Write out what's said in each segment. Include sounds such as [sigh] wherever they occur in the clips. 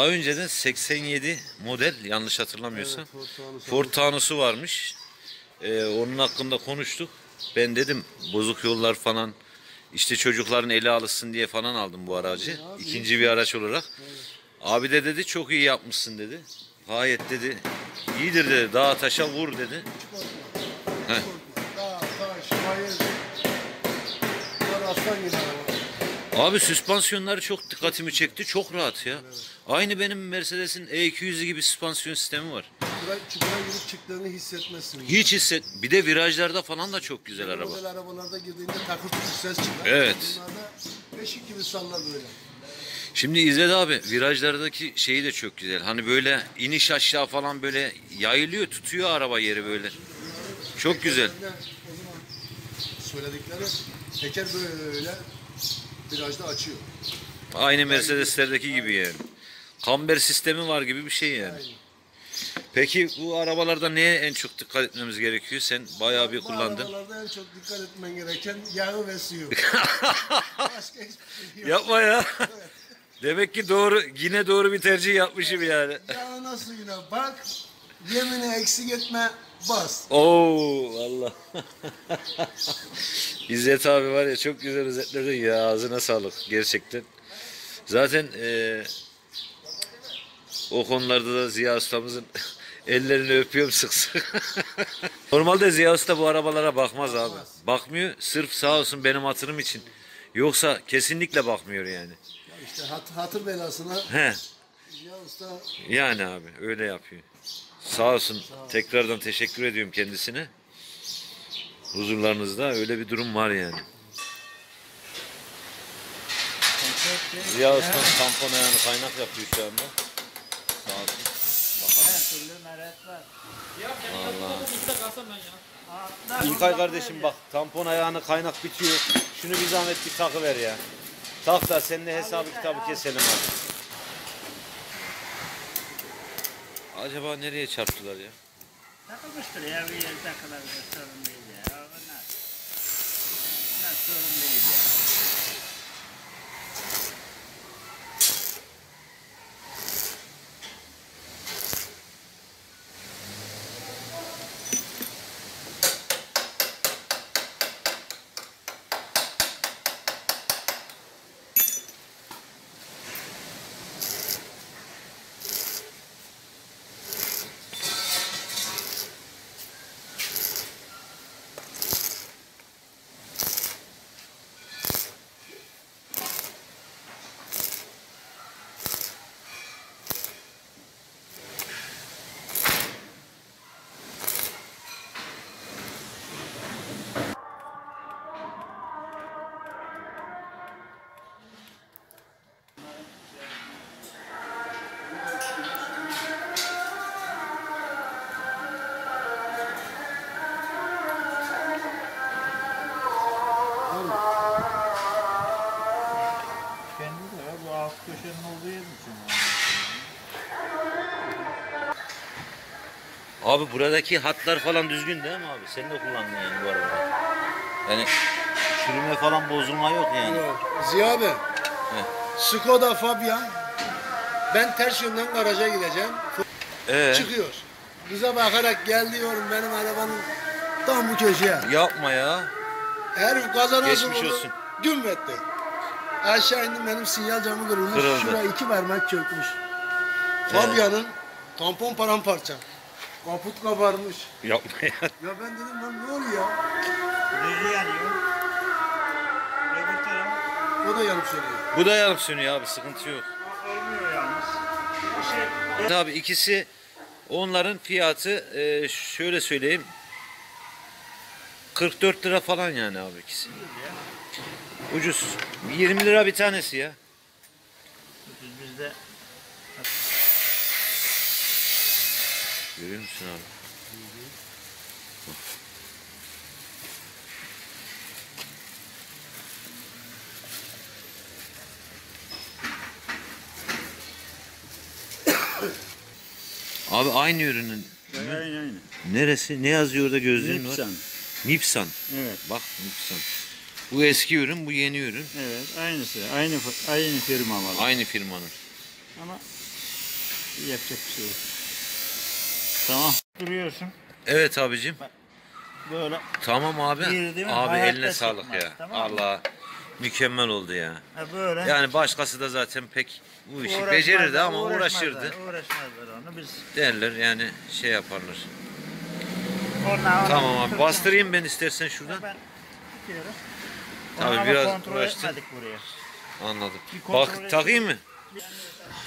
Daha önceden 87 model yanlış hatırlamıyorsam. Taunus Ford Taunus'u varmış. Ee, onun hakkında konuştuk. Ben dedim bozuk yollar falan işte çocukların eli alışsın diye falan aldım bu aracı. İkinci bir araç olarak. Abi de dedi çok iyi yapmışsın dedi. Gayet dedi iyidir dedi. Dağa taşa vur dedi. Heh. Dağ, taş, bayır. Aslan gibi. Abi süspansiyonları çok dikkatimi çekti. Çok rahat ya. Aynı benim Mercedes'in E200'ü gibi süspansiyon sistemi var. Çukura girip çıktığını hissetmezsin. Hiç hisset. Bir de virajlarda falan da çok güzel araba. Model arabalarda girdiğinde takır tukur ses çıkar. Evet. Bunlarda beşik gibi sallar böyle. Şimdi İzzet abi virajlardaki şeyi de çok güzel. Hani böyle iniş aşağı falan böyle yayılıyor tutuyor araba yeri böyle. Çok güzel. De O zaman söyledikleri teker böyle virajda açıyor. Aynı Mercedes'lerdeki gibi yani. Kamber sistemi var gibi bir şey yani. Peki bu arabalarda neye en çok dikkat etmemiz gerekiyor? Sen bayağı bir Bu kullandın. arabalarda en çok dikkat etmen gereken yağı ve suyu. [laughs] Başka hiçbir şey yok. Yapma ya. Demek ki doğru yine doğru bir tercih yapmışım yani. Yağına suyuna bak, yemini eksik etme, bas. Oo valla. [laughs] İzzet abi var ya çok güzel özetledin ya ağzına sağlık gerçekten. Zaten eee, o konularda da Ziya Usta'mızın [laughs] ellerini öpüyorum sık sık. [laughs] Normalde Ziya Usta bu arabalara bakmaz abi. Bakmıyor sırf sağ olsun benim hatırım için. Yoksa kesinlikle bakmıyor yani. Ya işte hat, hatır belasına He ya usta yani abi öyle yapıyor. Sağ olsun tekrardan teşekkür ediyorum kendisine. Huzurlarınızda öyle bir durum var yani. Ziya Usta tampon ayağını kaynak yapıyor şu anda. Sağ olsun. Bakalım. İlkay kardeşim bak tampon ayağını kaynak bitiyor. Şunu bir zahmet bir takı ver ya. Tak da seninle hesabı kitabı keselim abi. Acaba nereye çarptılar ya? Takılmıştır ya bir yere takılabilir sorun değil ya. Bunlar, bunlar sorun Abi buradaki hatlar falan düzgün değil mi abi? Sen de kullandın yani bu arada. Yani çürüme falan bozulma yok yani. Ziya abi. Skoda Fabian. Ben ters yönden garaja gideceğim. Ee, Çıkıyor. Bize bakarak gel diyorum benim arabanın tam bu köşeye. yapma ya. Herif gaza nasıl Geçmiş vurdu? olsun. Güm etti. Aşağı indim benim sinyal camı kırılmış. Kırıldı. Şuraya iki parmak çökmüş. Evet. Fabian'ın tampon paramparça. Kaput kabarmış. Yapma ya. Ya ben dedim lan ne oluyor? Düzü yanıyor. Öbür taraf O da yanıp söylüyor. Bu da yanıp sönüyor abi sıkıntı yok. olmuyor yalnız. Şey Tabii ikisi onların fiyatı e, şöyle söyleyeyim 44 lira falan yani abi ikisi. Ucuz. 20 lira bir tanesi ya. Biz bizde Görüyor musun abi? Abi aynı ürünün Aynen aynen. neresi ne yazıyor orada gözlüğün var? Nipsan. Nipsan. Evet. Bak Nipsan. Bu eski ürün, bu yeni ürün. Evet aynısı. Aynı aynı firma var. Aynı firmanın. Ama Yapacak bir şey yok. Tamam. Duruyorsun. Evet abicim. Böyle. Tamam abi. Girdi mi? Abi Hayatta eline sağlık çıkmaz, ya. tamam? Allah mükemmel oldu ya. Ha böyle. Yani başkası da zaten pek bu işi Uğraşmazlar, becerirdi ama uğraşmazlar, uğraşırdı. Uğraşmazlar onu biz. Derler yani şey yaparlar. Ondan Tamam abi bastırayım ben istersen şuradan. Ben tutuyorum. Tabii Onu biraz kontrol uğraştın. etmedik buraya. Anladım. Bir kontrol Bak et. takayım mı?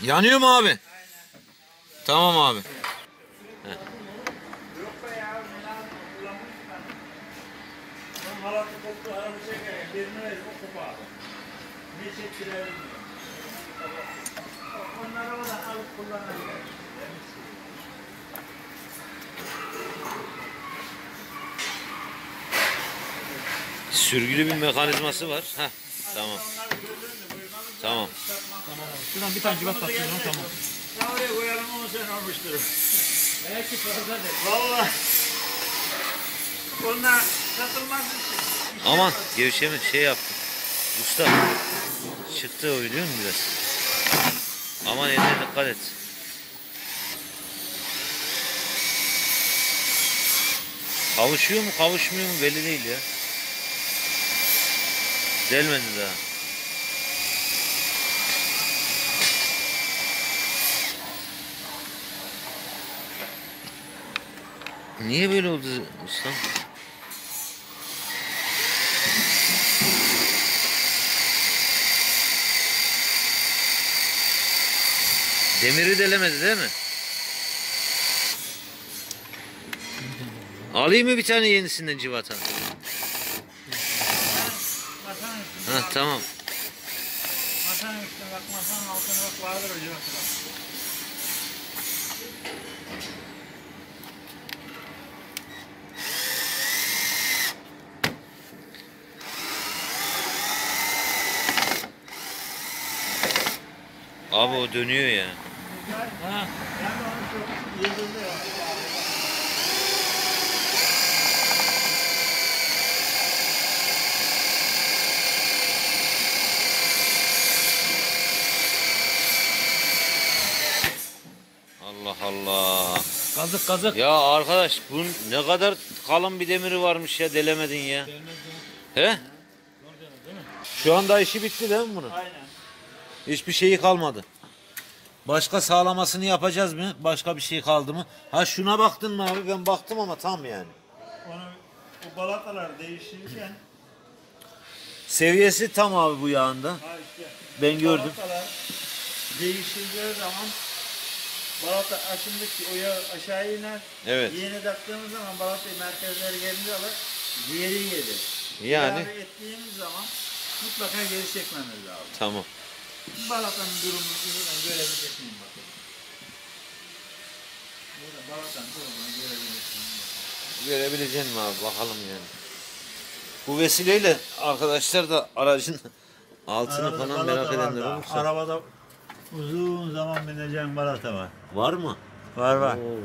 Yanıyor mu abi? Tamam abi. Da alıp kullanabilir. Sürgülü bir mekanizması var. Heh, tamam. Tamam. Şuradan bir tane civat taktırdım tamam. Ya oraya koyalım 10 sene olmuştur. Belki fazladır. Valla. Onlar satılmaz için. Aman gevşeme şey yaptım. Usta. Çıktı o biliyor musun biraz? Aman eline dikkat et. Kavuşuyor mu kavuşmuyor mu belli değil ya. Delmedi daha. Niye böyle oldu ustam? Demiri delemedi değil mi? Alayım mı bir tane yenisinden civata? Masanın üstünde. Ha tamam. Masanın üstüne bak, masanın altına bak vardır cıvata. Abi o dönüyor ya. Ha. Ben de onu çok yıldızlı ya. Allah Allah. Kazık kazık. Ya arkadaş bu ne kadar kalın bir demiri varmış ya delemedin ya. He? Şu anda işi bitti değil mi bunun? Aynen. Hiçbir şeyi kalmadı. Başka sağlamasını yapacağız mı? Başka bir şey kaldı mı? Ha şuna baktın mı abi? Ben baktım ama tam yani. Onu bu balatalar değişirken Seviyesi tam abi bu yağında. ha işte Ben gördüm. balatalar değişildiği zaman balata aşındıkça o yağ aşağı iner. Evet. Yeni taktığımız zaman balatayı merkezleri gelince alır. Diğeri gelir. Yani İlave ettiğimiz zaman mutlaka geri çekmemiz lazım. tamam. Balatanın durumunu buradan görebilecek miyim bakayım. Burada balatanın durumunu görebilecek miyim? Görebilecek mi abi bakalım yani. Bu vesileyle arkadaşlar da aracın altını Arabada falan merak edenler olursa. Arabada uzun zaman bineceğim balata var. Var mı? Var var. Oo,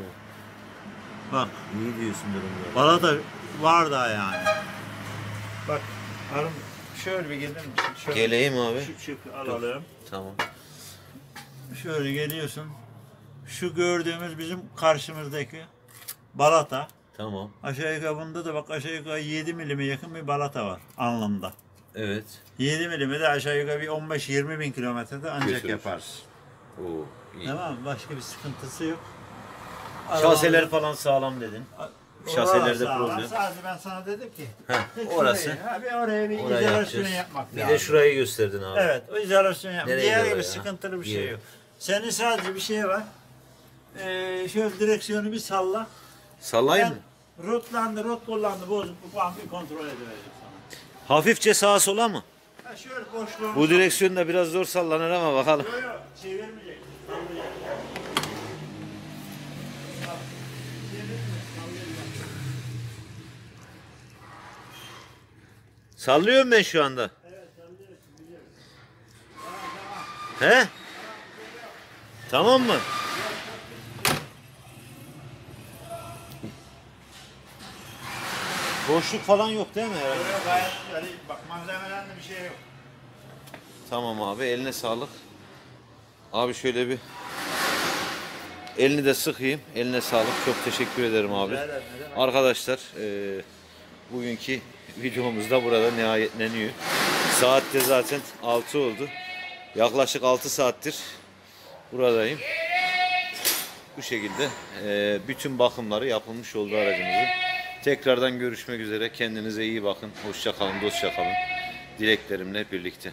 Bak iyi diyorsun durumda. balata var da yani. Bak Harun şöyle bir gelir misin? Şöyle, Geleyim abi. Şu çöpü alalım. Tamam. Şöyle geliyorsun. Şu gördüğümüz bizim karşımızdaki balata. Tamam. Aşağı yukarı bunda da bak aşağı yukarı 7 milime yakın bir balata var anlamda. Evet. 7 milimi de aşağı yukarı bir 15-20 bin kilometrede ancak Götürür. yaparsın. Oo, iyi. Tamam mı? Başka bir sıkıntısı yok. Şaseler falan sağlam dedin. Orası Şaselerde sağlam. problem. Sadece ben sana dedim ki. Heh, [laughs] orası. ha, bir oraya bir Orayı izolasyon yapacağız. yapmak Bir lazım. de şurayı gösterdin abi. Evet, o izolasyon yapmak. Nereye Diğer doğru gibi ya? sıkıntılı bir şey yok. Senin sadece bir şey var. Ee, şöyle direksiyonu bir salla. Sallayayım mı? Ben rotlandı, rot kullandı, bozuk bu falan bir kontrol edivereceğim sana. Hafifçe sağa sola mı? Ha şöyle boşluğunu Bu direksiyon da biraz zor sallanır ama bakalım. Yok yok, çevirmeyecek. Sallıyorum ben şu anda. Evet, sallıyorsun, biliyorum. He? Tamam mı? Boşluk falan yok değil mi herhalde? Böyle gayet güzel. Bak malzemelerde bir şey yok. Tamam abi eline sağlık. Abi şöyle bir Elini de sıkayım. Eline sağlık. Çok teşekkür ederim abi. Arkadaşlar e, bugünkü videomuz da burada nihayetleniyor. Saat de zaten 6 oldu. Yaklaşık 6 saattir buradayım. Bu şekilde e, bütün bakımları yapılmış oldu aracımızın. Tekrardan görüşmek üzere. Kendinize iyi bakın. Hoşça kalın, dostça kalın. Dileklerimle birlikte.